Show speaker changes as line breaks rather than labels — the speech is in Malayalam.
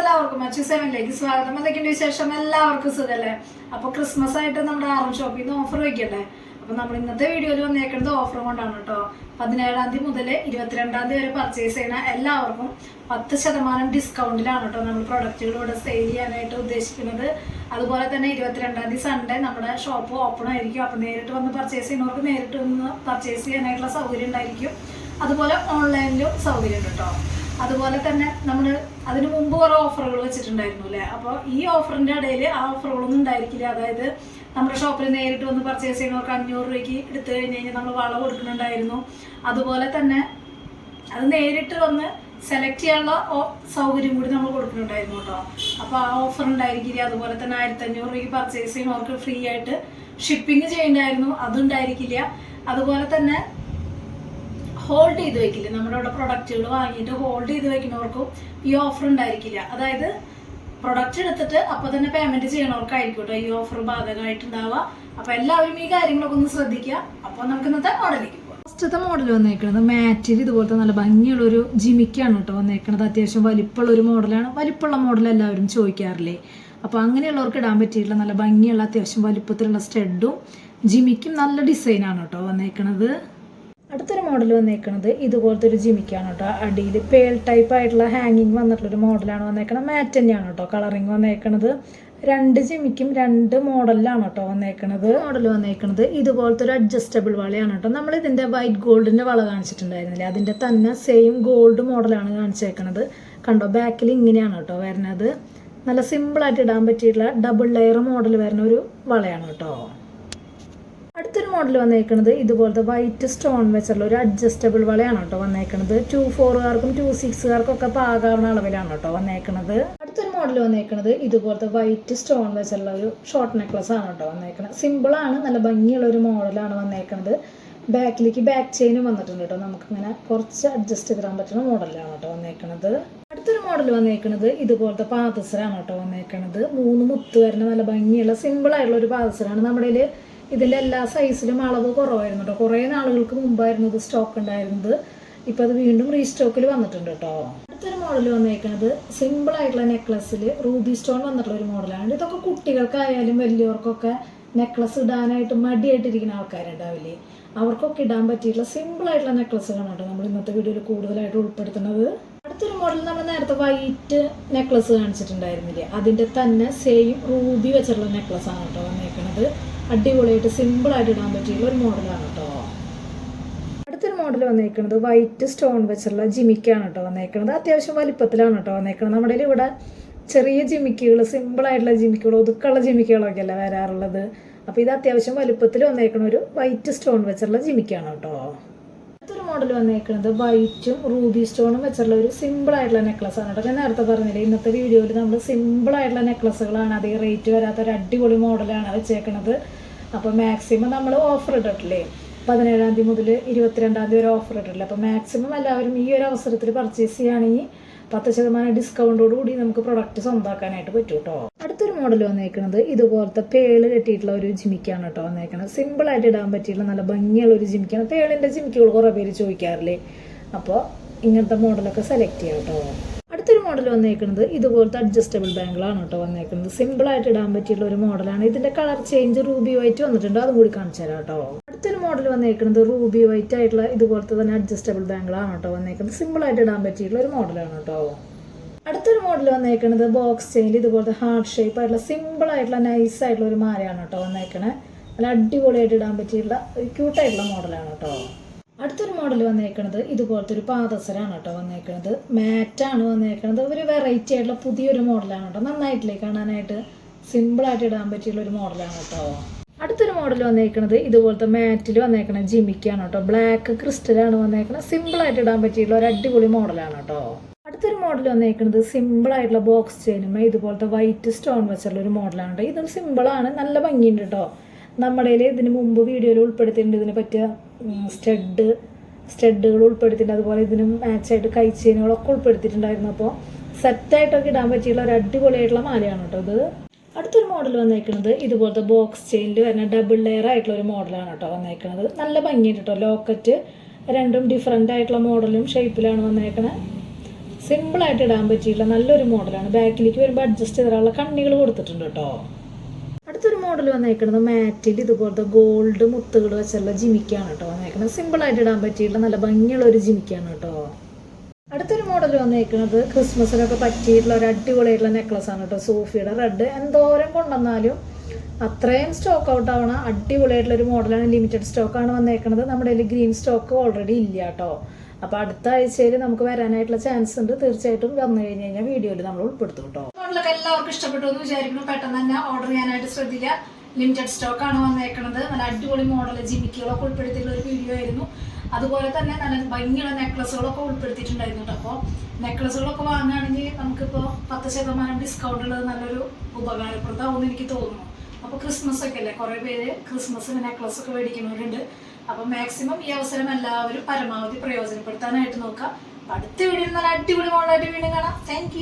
എല്ലാവർക്കും മച്ചു സെവനിലേക്ക് സ്വാഗതം. എന്തൊക്കെയുണ്ട് വിശേഷം? എല്ലാവർക്കും സുഖല്ലേ? അപ്പൊ ക്രിസ്മസ് ആയിട്ട് നമ്മുടെ ആറും ഷോപ്പിൽ നിന്ന് ഓഫർ വയ്ക്കണ്ടേ അപ്പൊ നമ്മൾ ഇന്നത്തെ വീഡിയോയിൽ വന്നേക്കുന്നത് ഓഫർ കൊണ്ടാണ് കേട്ടോ. പതിനേഴാം തീയതി മുതൽ ഇരുപത്തിരണ്ടാം തീയതി വരെ പർച്ചേസ് ചെയ്യുന്ന എല്ലാവർക്കും പത്ത് ശതമാനം ഡിസ്കൗണ്ടിലാണ് കേട്ടോ നമ്മൾ പ്രൊഡക്റ്റുകൾ ഇവിടെ സെയിൽ ചെയ്യാനായിട്ട് ഉദ്ദേശിക്കുന്നത്. അതുപോലെ തന്നെ ഇരുപത്തിരണ്ടാം തീയതി സൺഡേ നമ്മുടെ ഷോപ്പ് ഓപ്പൺ ആയിരിക്കും. അപ്പൊ നേരിട്ട് വന്ന് പർച്ചേസ് ചെയ്യുന്നവർക്ക് നേരിട്ട് വന്ന് പർച്ചേസ് ചെയ്യാനായിട്ടുള്ള സൗകര്യം ഉണ്ടായിരിക്കും. അതുപോലെ ഓൺലൈനിലും സൗകര്യം ഉണ്ട് കേട്ടോ. അതുപോലെ തന്നെ നമ്മൾ അതിന് മുമ്പ് കുറേ ഓഫറുകൾ വെച്ചിട്ടുണ്ടായിരുന്നു അല്ലേ? അപ്പോൾ ഈ ഓഫറിന്റെ ഇടയിൽ ആ ഓഫറുകളൊന്നും ഉണ്ടായിരിക്കില്ല. അതായത് നമ്മുടെ ഷോപ്പിൽ നേരിട്ട് വന്ന് പർച്ചേസ് ചെയ്യുന്നവർക്ക് അഞ്ഞൂറ് രൂപയ്ക്ക് എടുത്തു കഴിഞ്ഞ് കഴിഞ്ഞാൽ നമ്മൾ വള കൊടുക്കുന്നുണ്ടായിരുന്നു. അതുപോലെ തന്നെ അത് നേരിട്ട് വന്ന് സെലക്ട് ചെയ്യാനുള്ള സൗകര്യം കൂടി നമ്മൾ കൊടുക്കുന്നുണ്ടായിരുന്നു കേട്ടോ. അപ്പോൾ ആ ഓഫർ ഉണ്ടായിരിക്കില്ല. അതുപോലെ തന്നെ ആയിരത്തി അഞ്ഞൂറ് രൂപയ്ക്ക് പർച്ചേസ് ചെയ്യുന്നവർക്ക് ഫ്രീ ആയിട്ട് ഷിപ്പിംഗ് ചെയ്യണ്ടായിരുന്നു. അതുണ്ടായിരിക്കില്ല. അതുപോലെ തന്നെ ഹോൾഡ് ചെയ്ത് വെക്കില്ല. നമ്മുടെ ഇവിടെ പ്രൊഡക്റ്റുകൾ വാങ്ങിയിട്ട് ഹോൾഡ് ചെയ്ത് വെക്കുന്നവർക്കും ഈ ഓഫർ ഉണ്ടായിരിക്കില്ല. അതായത് പ്രൊഡക്റ്റ് എടുത്തിട്ട് അപ്പൊ തന്നെ പേയ്മെന്റ് ചെയ്യണവർക്കായിരിക്കും കേട്ടോ ഈ ഓഫർ ബാധകമായിട്ടുണ്ടാവുക. അപ്പോൾ എല്ലാവരും ഈ കാര്യങ്ങളൊക്കെ ഒന്ന് ശ്രദ്ധിക്കുക. അപ്പോൾ നമുക്ക് ഇന്നത്തെ മോഡലിലേക്ക് ഫസ്റ്റത്തെ മോഡൽ വന്നേക്കുന്നത് മാറ്റിൽ ഇതുപോലത്തെ നല്ല ഭംഗിയുള്ള ഒരു ജിമിക്കാണ് കേട്ടോ വന്നേക്കുന്നത് അത്യാവശ്യം വലിപ്പമുള്ള ഒരു മോഡലാണ് വലിപ്പമുള്ള മോഡൽ എല്ലാവരും ചോദിക്കാറില്ലേ? അപ്പോൾ അങ്ങനെയുള്ളവർക്ക് ഇടാൻ പറ്റിയിട്ടുള്ള നല്ല ഭംഗിയുള്ള അത്യാവശ്യം വലിപ്പത്തിലുള്ള സ്റ്റെഡും ജിമിക്കും നല്ല ഡിസൈനാണ് കേട്ടോ വന്നേക്കണത്. അടുത്തൊരു മോഡൽ വന്നേക്കുന്നത് ഇതുപോലത്തെ ഒരു ജിമിക്കാണ് കേട്ടോ. അടിയിൽ പേൾ ടൈപ്പ് ആയിട്ടുള്ള ഹാങ്ങിങ് വന്നിട്ടുള്ളൊരു മോഡലാണ് വന്നേക്കുന്നത് മാറ്റ് തന്നെയാണ് കേട്ടോ കളറിങ് വന്നേക്കുന്നത് രണ്ട് ജിമിക്കും രണ്ട് മോഡലിലാണ് കേട്ടോ വന്നേക്കുന്നത് മോഡൽ വന്നേക്കുന്നത് ഇതുപോലത്തെ ഒരു അഡ്ജസ്റ്റബിൾ വളയാണ് കേട്ടോ. നമ്മൾ ഇതിന്റെ വൈറ്റ് ഗോൾഡിന്റെ വള കാണിച്ചിട്ടുണ്ടായിരുന്നില്ലേ? അതിന്റെ തന്നെ സെയിം ഗോൾഡ് മോഡലാണ് കാണിച്ചേക്കുന്നത് കണ്ടോ? ബാക്കിൽ ഇങ്ങനെയാണ് കേട്ടോ വരുന്നത്. നല്ല സിമ്പിളായിട്ട് ഇടാൻ പറ്റിയിട്ടുള്ള ഡബിൾ ലെയർ മോഡൽ വരുന്ന ഒരു വളയാണ് കേട്ടോ. അടുത്തൊരു മോഡൽ വന്നേക്കുന്നത് ഇതുപോലത്തെ വൈറ്റ് സ്റ്റോൺ വെച്ചുള്ള ഒരു അഡ്ജസ്റ്റബിൾ വളയാണ് കേട്ടോ വന്നേക്കുന്നത് ടു ഫോറുകാർക്കും ടു സിക്സുകാർക്കും ഒക്കെ പാകാവുന്ന അളവിലാണ് കേട്ടോ വന്നേക്കുന്നത് അടുത്തൊരു മോഡൽ വന്നേക്കുന്നത് ഇതുപോലത്തെ വൈറ്റ് സ്റ്റോൺ വെച്ചുള്ള ഒരു ഷോർട്ട് നെക്ലസ് ആണ് കേട്ടോ വന്നേക്കുന്നത് സിമ്പിളാണ് നല്ല ഭംഗിയുള്ള ഒരു മോഡലാണ് വന്നേക്കുന്നത് ബാക്കിലേക്ക് ബാക്ക് ചെയിനും വന്നിട്ടുണ്ട് കേട്ടോ. നമുക്കിങ്ങനെ കുറച്ച് അഡ്ജസ്റ്റ് ചെയ്തിടാൻ പറ്റുന്ന മോഡലാണ് കേട്ടോ വന്നേക്കുന്നത് അടുത്തൊരു മോഡൽ വന്നേക്കുന്നത് ഇതുപോലത്തെ പാദസരാണ് കേട്ടോ വന്നേക്കുന്നത് മൂന്ന് മുത്ത് വരുന്ന നല്ല ഭംഗിയുള്ള സിമ്പിൾ ആയിട്ടുള്ള ഒരു പാദസരാണ്. നമ്മുടെ ഇതിന്റെ എല്ലാ സൈസിലും അളവ് കുറവായിരുന്നു കേട്ടോ കുറേ നാളുകൾക്ക് മുമ്പായിരുന്നു ഇത് സ്റ്റോക്ക് ഉണ്ടായിരുന്നത് ഇപ്പം അത് വീണ്ടും റീസ്റ്റോക്കിൽ വന്നിട്ടുണ്ട് കേട്ടോ അടുത്തൊരു മോഡൽ വന്നേക്കുന്നത് സിമ്പിൾ ആയിട്ടുള്ള നെക്ലസ്സിൽ റൂബി സ്റ്റോൺ വന്നിട്ടുള്ള ഒരു മോഡലാണ് ഇതൊക്കെ കുട്ടികൾക്കായാലും വലിയവർക്കൊക്കെ നെക്ലസ് ഇടാനായിട്ട് മടിയായിട്ടിരിക്കുന്ന ആൾക്കാരുണ്ടാവില്ലേ അവർക്കൊക്കെ ഇടാൻ പറ്റിയിട്ടുള്ള സിമ്പിൾ ആയിട്ടുള്ള നെക്ലസ്സുകളാണ് കേട്ടോ നമ്മൾ ഇന്നത്തെ വീഡിയോയിൽ കൂടുതലായിട്ട് ഉൾപ്പെടുത്തുന്നത്. അടുത്തൊരു മോഡൽ നമ്മൾ നേരത്തെ വൈറ്റ് നെക്ലസ് കാണിച്ചിട്ടുണ്ടായിരുന്നില്ലേ? അതിന്റെ തന്നെ സെയിം റൂബി വെച്ചിട്ടുള്ള നെക്ലസ് ആണ് കേട്ടോ വന്നേക്കുന്നത് അടിപൊളിയായിട്ട് സിമ്പിളായിട്ട് ഇടാൻ പറ്റിയുള്ള ഒരു മോഡലാണ് കേട്ടോ അടുത്തൊരു മോഡൽ വന്നേക്കുന്നത് വൈറ്റ് സ്റ്റോൺ വെച്ചുള്ള ജിമിക്കാണ് കേട്ടോ വന്നേക്കുന്നത് അത്യാവശ്യം വലിപ്പത്തിലാണ് കേട്ടോ വന്നേക്കുന്നത് നമ്മുടെ ഇവിടെ ചെറിയ ജിമിക്കുകൾ സിമ്പിളായിട്ടുള്ള ജിമിക്കുകൾ ഒതുക്കുള്ള ജിമിക്കുകളൊക്കെ അല്ല വരാറുള്ളത്? അപ്പോൾ ഇത് അത്യാവശ്യം വലുപ്പത്തിൽ വന്നേക്കണ ഒരു വൈറ്റ് സ്റ്റോൺ വെച്ചുള്ള ജിമിക്കാണ് കേട്ടോ മോഡൽ വന്നേക്കുന്നത് വൈറ്റും റൂബി സ്റ്റോണും വെച്ചിട്ടുള്ള ഒരു സിമ്പിൾ ആയിട്ടുള്ള നെക്ലസ് ആണ്. കേട്ടോ ഞാൻ നേരത്തെ പറഞ്ഞില്ലേ ഇന്നത്തെ വീഡിയോയിൽ നമ്മൾ സിമ്പിൾ ആയിട്ടുള്ള നെക്ലസ്സുകളാണ് അധികം റേറ്റ് വരാത്ത ഒരു അടിപൊളി മോഡലാണ് വെച്ചേക്കണത്. അപ്പോൾ മാക്സിമം നമ്മൾ ഓഫർ ഇട്ടിട്ടില്ലേ പതിനേഴാം തീയതി മുതൽ ഇരുപത്തിരണ്ടാം തീയതി വരെ ഓഫർ ഇട്ടിട്ടില്ല. അപ്പോൾ മാക്സിമം എല്ലാവരും ഈ ഒരു അവസരത്തിൽ പർച്ചേസ് ചെയ്യുകയാണെങ്കിൽ പത്ത് ശതമാനം ഡിസ്കൗണ്ടോടുകൂടി നമുക്ക് പ്രൊഡക്റ്റ് സ്വന്തമാക്കാനായിട്ട് പറ്റും കേട്ടോ അടുത്തൊരു മോഡൽ വന്നേക്കുന്നത് ഇതുപോലത്തെ പേൾ കെട്ടിയിട്ടുള്ള ഒരു ജിമിക്കാണ് കേട്ടോ വന്നേക്കുന്നത് സിമ്പിൾ ആയിട്ട് ഇടാൻ പറ്റിയിട്ടുള്ള നല്ല ഭംഗിയുള്ള ഒരു ജിമിക്കാണ്. പേളിന്റെ ജിമിക്കുകൾ കുറേ പേര് ചോദിക്കാറില്ലേ? അപ്പോൾ ഇങ്ങനത്തെ മോഡലൊക്കെ സെലക്ട് ചെയ്യാം കേട്ടോ അടുത്തൊരു മോഡൽ വന്നേക്കുന്നത് ഇതുപോലത്തെ അഡ്ജസ്റ്റബിൾ ബാങ്കിളാണ് കേട്ടോ വന്നേക്കുന്നത് സിമ്പിൾ ആയിട്ട് ഇടാൻ പറ്റിയിട്ടുള്ള ഒരു മോഡലാണ് ഇതിന്റെ കളർ ചേഞ്ച് റൂബി വൈറ്റ് വന്നിട്ടുണ്ട്. അതും കൂടി കാണിച്ചു തരാം കേട്ടോ മോഡൽ വന്നേക്കുന്നത് റൂബി വൈറ്റ് ആയിട്ടുള്ള ഇതുപോലത്തെ തന്നെ അഡ്ജസ്റ്റബിൾ ബാങ്കിളാണ് കേട്ടോ വന്നേക്കുന്നത്. സിമ്പിൾ ആയിട്ട് ഇടാൻ പറ്റിയിട്ടുള്ള ഒരു മോഡലാണ് കേട്ടോ അടുത്തൊരു മോഡൽ വന്നേക്കുന്നത് ബോക്സ് ചെയിൻ ഇതുപോലത്തെ ഹാർട്ട് ഷേപ്പ് ആയിട്ടുള്ള സിമ്പിൾ ആയിട്ടുള്ള നൈസ് ആയിട്ടുള്ള ഒരു മാലയാണ് കേട്ടോ വന്നേക്കണേ. നല്ല അടിപൊളിയായിട്ട് ഇടാൻ പറ്റിയിട്ടുള്ള ഒരു ക്യൂട്ടായിട്ടുള്ള മോഡലാണ് കേട്ടോ അടുത്തൊരു മോഡൽ വന്നേക്കണത് ഇതുപോലത്തെ ഒരു പാദസരാണ് കേട്ടോ വന്നേക്കണത്. മാറ്റാണ് വന്നേക്കണത്. ഒരു വെറൈറ്റി ആയിട്ടുള്ള പുതിയൊരു മോഡലാണ് കേട്ടോ. നന്നായിട്ടില്ലേ കാണാനായിട്ട്? സിമ്പിളായിട്ട് ഇടാൻ പറ്റിയുള്ള ഒരു മോഡലാണ് കേട്ടോ അടുത്തൊരു മോഡൽ വന്നേക്കണത് ഇതുപോലത്തെ മാറ്റിൽ വന്നേക്കണ ജിമിക്കാണ് കേട്ടോ. ബ്ലാക്ക് ക്രിസ്റ്റലാണ് വന്നേക്കണത്. സിമ്പിളായിട്ട് ഇടാൻ പറ്റിയിട്ടുള്ള ഒരു അടിപൊളി മോഡലാണ് കേട്ടോ. അടുത്തൊരു മോഡൽ വന്നേക്കുന്നത് സിമ്പിൾ ആയിട്ടുള്ള ബോക്സ് ചെയിനുമേ ഇതുപോലത്തെ വൈറ്റ് സ്റ്റോൺ വെച്ചുള്ള ഒരു മോഡലാണ് കേട്ടോ. ഇതും സിമ്പിളാണ് നല്ല ഭംഗിയുണ്ട് കേട്ടോ. നമ്മുടെ ഇതിന് മുമ്പ് വീഡിയോയിൽ ഉൾപ്പെടുത്തിയിട്ടുണ്ട്. ഇതിനെ പറ്റിയ സ്റ്റഡ് സ്റ്റഡുകൾ ഉൾപ്പെടുത്തിയിട്ടുണ്ട്. അതുപോലെ ഇതിന് മാച്ചായിട്ട് കൈ ചെയിനുകളൊക്കെ ഉൾപ്പെടുത്തിയിട്ടുണ്ടായിരുന്നു. അപ്പോൾ സെറ്റായിട്ടൊക്കെ ഇടാൻ പറ്റിയുള്ള ഒരു അടിപൊളിയായിട്ടുള്ള മാലയാണ് കേട്ടോ ഇത്. മോഡൽ വന്നേക്കുന്നത് ഇതുപോലത്തെ ബോക്സ് ചെയിനിൽ വരുന്ന ഡബിൾ ലെയർ ആയിട്ടുള്ള ഒരു മോഡലാണ് കേട്ടോ വന്നേക്കുന്നത് നല്ല ഭംഗിയുണ്ട് കേട്ടോ ലോക്കറ്റ് രണ്ടും ഡിഫറെന്റ് ആയിട്ടുള്ള മോഡലും ഷേപ്പിലാണ് വന്നേക്കുന്നത് സിമ്പിളായിട്ട് ഇടാൻ പറ്റിയിട്ടുള്ള നല്ലൊരു മോഡലാണ് ബാക്കിലേക്ക് വരുമ്പോൾ അഡ്ജസ്റ്റ് ചെയ്തിട്ടുള്ള കണ്ണികൾ കൊടുത്തിട്ടുണ്ട് കേട്ടോ അടുത്തൊരു മോഡൽ വന്നേക്കുന്നത് മാറ്റിൽ ഇതുപോലത്തെ ഗോൾഡ് മുത്തുകൾ വെച്ചുള്ള ജിമിക്കാണ് കേട്ടോ വന്നേക്കുന്നത് സിമ്പിളായിട്ട് ഇടാൻ പറ്റിയിട്ടുള്ള നല്ല ഭംഗിയുള്ള ഒരു ജിമിക്കാണ് കേട്ടോ മോഡൽ വന്നേക്കുന്നത് ക്രിസ്മസിനൊക്കെ പറ്റിയിട്ടുള്ള ഒരു അടിപൊളിയായിട്ടുള്ള നെക്ലസ് ആണ് കേട്ടോ സോഫിയുടെ. റെഡ് എന്തോരം കൊണ്ടുവന്നാലും അത്രയും സ്റ്റോക്ക് ഔട്ട് ആവണ അടിപൊളിയായിട്ടുള്ള ഒരു മോഡലാണ് ലിമിറ്റഡ് സ്റ്റോക്ക് ആണ് വന്നേക്കുന്നത് നമ്മുടെ കയ്യിൽ ഗ്രീൻ സ്റ്റോക്ക് ഓൾറെഡി ഇല്ല കേട്ടോ അപ്പോൾ അടുത്ത ആഴ്ചയിൽ നമുക്ക് വരാനായിട്ടുള്ള ചാൻസ് ഉണ്ട്. തീർച്ചയായിട്ടും വന്നു കഴിഞ്ഞ് കഴിഞ്ഞാൽ വീഡിയോയിൽ നമ്മൾ ഉൾപ്പെടുത്തും കേട്ടോ എല്ലാവർക്കും ഇഷ്ടപ്പെട്ടു എന്ന് വിചാരിക്കുന്നു. പെട്ടെന്ന് തന്നെ ഓർഡർ ചെയ്യാനായിട്ട് ശ്രദ്ധിക്കുക ലിമിറ്റഡ് സ്റ്റോക്ക് ആണ് വന്നേക്കുന്നത് നല്ല അടിപൊളി മോഡൽ ജിമിക്കുകളൊക്കെ ഉൾപ്പെടുത്തിയിട്ടുള്ള ഒരു വീഡിയോ ആയിരുന്നു. അതുപോലെ തന്നെ നല്ല ഭംഗിയുള്ള നെക്ലസുകളൊക്കെ ഉൾപ്പെടുത്തിയിട്ടുണ്ടായിരുന്നു കേട്ടോ അപ്പോൾ നെക്ലസുകളൊക്കെ വാങ്ങുകയാണെങ്കിൽ നമുക്കിപ്പോൾ പത്ത് ശതമാനം ഡിസ്കൗണ്ട് ഉള്ളത് നല്ലൊരു ഉപകാരപ്രദമാവുമെന്ന് എനിക്ക് തോന്നുന്നു. അപ്പോൾ ക്രിസ്മസ് ഒക്കെ അല്ലേ? കുറേ പേര് ക്രിസ്മസിന് നെക്ലസ് ഒക്കെ മേടിക്കുന്നവരുണ്ട്. അപ്പോൾ മാക്സിമം ഈ അവസരം എല്ലാവരും പരമാവധി പ്രയോജനപ്പെടുത്താനായിട്ട് നോക്കുക. അടുത്ത വീഡിയോയിൽ നല്ല അടിപൊളി മോഡലായിട്ട് വീണ്ടും കാണാം. താങ്ക്